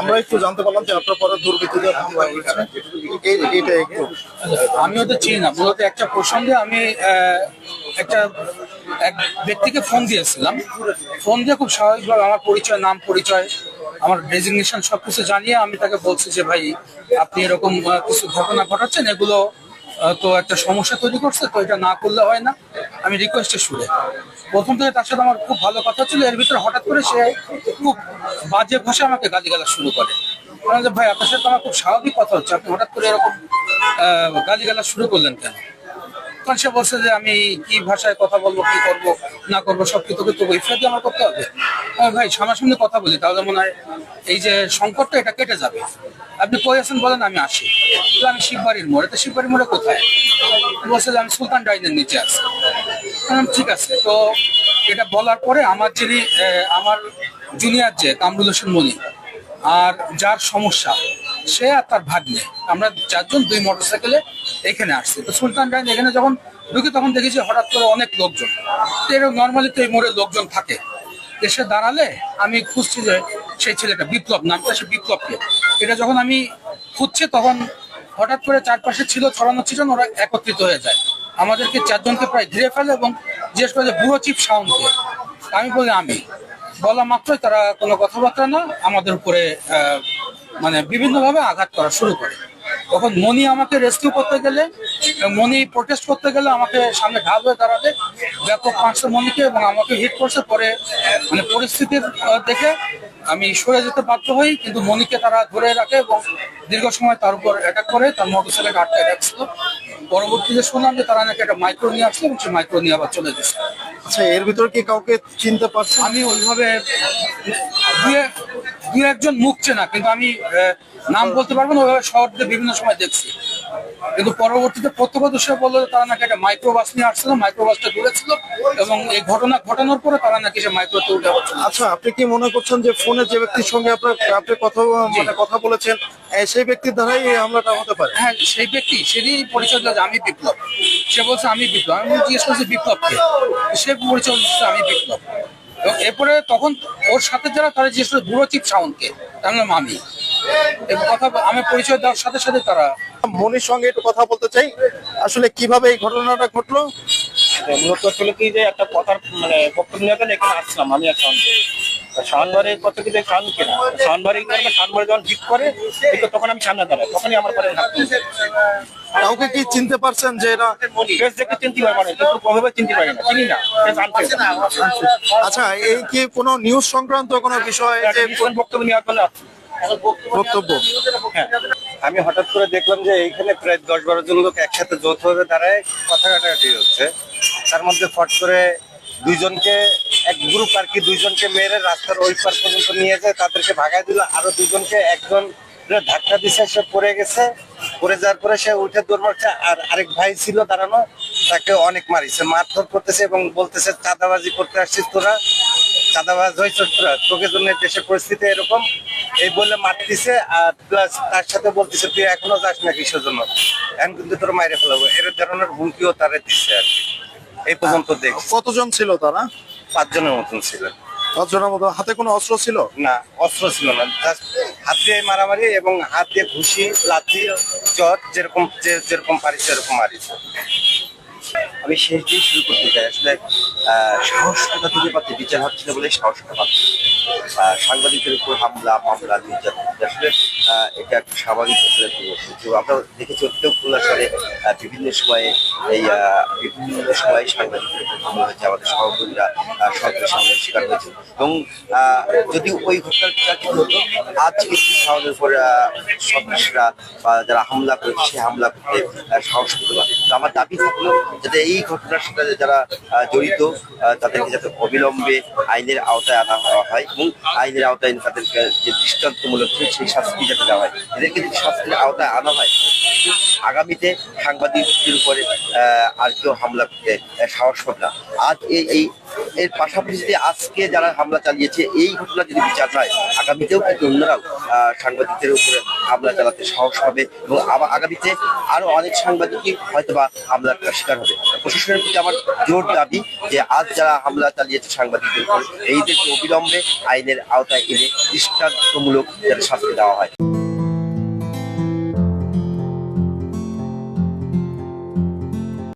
আমরা একটু জানতে পারলাম যে আপনার পরে হামলা এটা একটু। আমি ওদের চিনি না, মূলত একটা প্রসঙ্গে আমি একটা এক ব্যক্তিকে ফোন দিয়েছিলাম। ফোন দিয়ে খুব স্বাভাবিকভাবে আমার পরিচয়, নাম পরিচয়, আমার ডেজিগনেশন সবকিছু জানিয়ে আমি তাকে বলছি যে, ভাই, আপনি এরকম কিছু ঘটনা ঘটাচ্ছেন, এগুলো তো একটা সমস্যা তৈরি করছে, তো এটা না করলে হয় না। আমি রিকোয়েস্টে শুনে প্রথম থেকে তার সাথে আমার খুব ভালো কথা ছিল। এর ভিতরে হঠাৎ করে সে খুব বাজে ভাষা আমাকে গালিগালা শুরু করে। যে, ভাই আপনার সাথে আমার খুব স্বাভাবিক কথা হচ্ছে। আপনি হঠাৎ করে এরকম গালিগালা শুরু করলেন কেন? তখন সে বলছে যে আমি কি ভাষায় কথা বলব কি করব না করব সব কিছু তো ইফরাদি আমার করতে হবে? ভাই সামনাসামনি কথা বলি তাহলে মনে হয় এই যে সংকটটা এটা কেটে যাবে। আপনি কই আছেন বলেন আমি আসি। তো আমি শিববাড়ির মোড়ে। তো শিববাড়ির মোড়ে কোথায়? বলছে যে আমি সুলতান ডাইনের নিচে আছি। ঠিক আছে। তো এটা বলার পরে আমার যিনি আমার জুনিয়র যে, কামরুল হোসেন মনি, আর যার সমস্যা, সে আর তার ভাগ্নে। আমরা চারজন দুই মোটরসাইকেলে এখানে আসছি। তো সুলতান ডাইন এখানে যখন ঢুকি, তখন দেখেছি হঠাৎ করে অনেক লোকজন। তো এরকম নর্মালি তো এই মোড়ে লোকজন থাকে। এসে দাঁড়ালে আমি খুঁজছি যে সেই ছেলেটা বিপ্লব নামটা, সে বিপ্লবকে। এটা যখন আমি খুঁজছি, তখন হঠাৎ করে চারপাশে ছিল, ছড়ানো ছিল ওরা একত্রিত হয়ে যায়। আমাদেরকে চারজনকে প্রায় ঘিরে ফেলে এবং জিজ্ঞেস করে যে, বুড়ো চিপ সাউন্ডকে আমি বলি, আমি। বলা মাত্রই তারা কোনো কথাবার্তা না, আমাদের উপরে মানে বিভিন্নভাবে আঘাত করা শুরু করে। তখন মনি আমাকে রেস্কিউ করতে গেলে মনি প্রোটেস্ট করতে গেলে আমাকে সামনে ঢাল হয়ে দাঁড়ালে। ব্যাপক পাঁচশো মনিকে এবং আমাকে হিট করছে পরে মানে পরিস্থিতির দেখে আমি সরে যেতে বাধ্য হই, কিন্তু মনিকে তারা ধরে রাখে এবং দীর্ঘ সময় তার উপর অ্যাটাক করে, তার মোটরসাইকেল আটকে রাখছিল। পরবর্তীতে শুনলাম যে তারা নাকি একটা মাইক্রো নিয়ে আসছে এবং সে মাইক্রো নিয়ে আবার চলে গেছে। আচ্ছা এর ভিতরে কি কাউকে চিনতে পারছ আমি ওইভাবে দু একজন মুখ চেনা কিন্তু আমি নাম বলতে পারব না ওইভাবে শহরতে বিভিন্ন সময় দেখছি। কিন্তু পরবর্তীতে প্রত্যক্ষদর্শী বলল তারা নাকি একটা মাইক্রোবাস নিয়ে আসছিল মাইক্রোবাসটা ঘুরেছিল এবং এই ঘটনা ঘটানোর পরে তারা নাকি সে মাইক্রোতে উঠে আচ্ছা আপনি কি মনে করছেন যে ফোনে যে ব্যক্তির সঙ্গে আপনার আপনি কথা মানে কথা বলেছেন সেই ব্যক্তির দ্বারাই এই হামলাটা হতে পারে? হ্যাঁ সেই ব্যক্তি সেদিন পরিচয় দিল যে আমি বিপ্লব। সে বলছে আমি বিপ্লব। আমি জিজ্ঞেস করছি বিপ্লবকে? সে পরিচয় দিচ্ছে আমি বিপ্লব। এবং এরপরে তখন ওর সাথে যারা তারা জিজ্ঞেস করে বুড়ো চিপ সাউন্ডকে তার নাম আমি। কথা আমি পরিচয় দেওয়ার সাথে সাথে তারা মনির সঙ্গে একটু কথা বলতে চাই। আসলে কীভাবে এই ঘটনাটা ঘটলো? মূলত ছিল কি যে একটা কথার মানে বক্তব্য নিয়ে এখানে আসলাম আমি আর শাহন শাহনবাড়ির কথা কি যে শাহন কিনা? শাহনবাড়ি করবে শাহনবাড়ি যখন ঠিক করে তখন আমি সামনে দাঁড়াই তখনই আমার পরে কাউকে কি চিনতে পারছেন যে এরা ফেস দেখে চিনতে পারব না কিন্তু কোনোভাবে চিনতে পারি না চিনি না আচ্ছা এই কি কোনো নিউজ সংক্রান্ত কোনো বিষয়? যে বক্তব্য নেওয়ার। বক্তব্য হ্যাঁ। আমি হঠাৎ করে দেখলাম যে এইখানে প্রায় দশ বারো জন লোক একসাথে যৌথভাবে দাঁড়ায় কথা কাটাকাটি হচ্ছে। তার মধ্যে ফট করে দুইজনকে এক গ্রুপ আর কি দুইজনকে মেরে রাস্তার ওই পার পর্যন্ত নিয়ে যায় তাদেরকে ভাগায় দিল। আরও দুজনকে একজন ধাক্কা দিছে সে পড়ে গেছে। পড়ে যাওয়ার পরে সে উঠে দৌড় মারছে আর আরেক ভাই ছিল দাঁড়ানো তাকে অনেক মারিছে মারধর করতেছে এবং বলতেছে চাঁদাবাজি করতে আসছিস তোরা। চাঁদাবাজ তোরা তোকে জন্য দেশের পরিস্থিতি এরকম। এই বলে মারতেছে আর প্লাস তার সাথে বলতেছে তুই এখনও যাস না কিসের জন্য? এখন কিন্তু তোর মাইরে ফেলাবো। এর ধরনের হুমকিও তারা দিচ্ছে আর কি। এই পর্যন্ত দেখছি। কতজন ছিল তারা? পাঁচজনের মতন ছিল। পাঁচজনের মতো। হাতে কোনো অস্ত্র ছিল? না অস্ত্র ছিল না। জাস্ট হাত দিয়ে মারামারি এবং হাত দিয়ে ঘুষি লাঠি চট যেরকম যেরকম পারি সেরকম মারিছে। আমি শেষ দিয়ে শুরু করতে চাই। আসলে আহ, সাহস কোথা থেকে পাচ্ছে বিচার হচ্ছিল বলে সাহসটা পাচ্ছে। আহ, সাংবাদিকের উপর হামলা মামলা নির্যাতন আসলে এটা একটা স্বাভাবিক আসলে তো আমরা দেখেছি অত্যন্ত উল্লাসরে বিভিন্ন সময়ে এই বিভিন্ন সময়ে সাংবাদিকের উপর হামলা হয়েছে। আমাদের সহকর্মীরা সরকারের সামনে শিকার হয়েছে। এবং যদি ওই বিচার ঠিক হতো আজ কিন্তু সামনের উপর সন্ত্রাসীরা বা যারা হামলা করেছে সেই হামলা করতে সাহস করতে পারে। তো আমার দাবি থাকল যাতে এই ঘটনার সাথে যারা জড়িত তাদেরকে যাতে অবিলম্বে আইনের আওতায় আনা হয় এবং আইনের আওতায় তাদেরকে যে দৃষ্টান্তমূলক সেই শাস্তি যাতে দেওয়া হয়, এদেরকে যদি শাস্তির আওতায় আনা হয়, আগামীতে সাংবাদিকদের উপরে আর কেউ হামলা করতে সাহস হবে না। আজ এই এর পাশাপাশি যদি আজকে যারা হামলা চালিয়েছে, এই ঘটনা যদি বিচার হয়, আগামীতেও কিন্তু অন্যরাও সাংবাদিকদের উপরে হামলা চালাতে সাহস পাবে? এবং আগামীতে আরও অনেক সাংবাদিকই হয়তোবা হামলার শিকার হবে। প্রশাসনের প্রতি আমার জোর দাবি যে আজ যারা হামলা চালিয়েছে সাংবাদিকদের উপর, এইদেরকে অবিলম্বে আইনের আওতায় এনে দৃষ্টান্তমূলক যাতে শাস্তি দেওয়া হয়।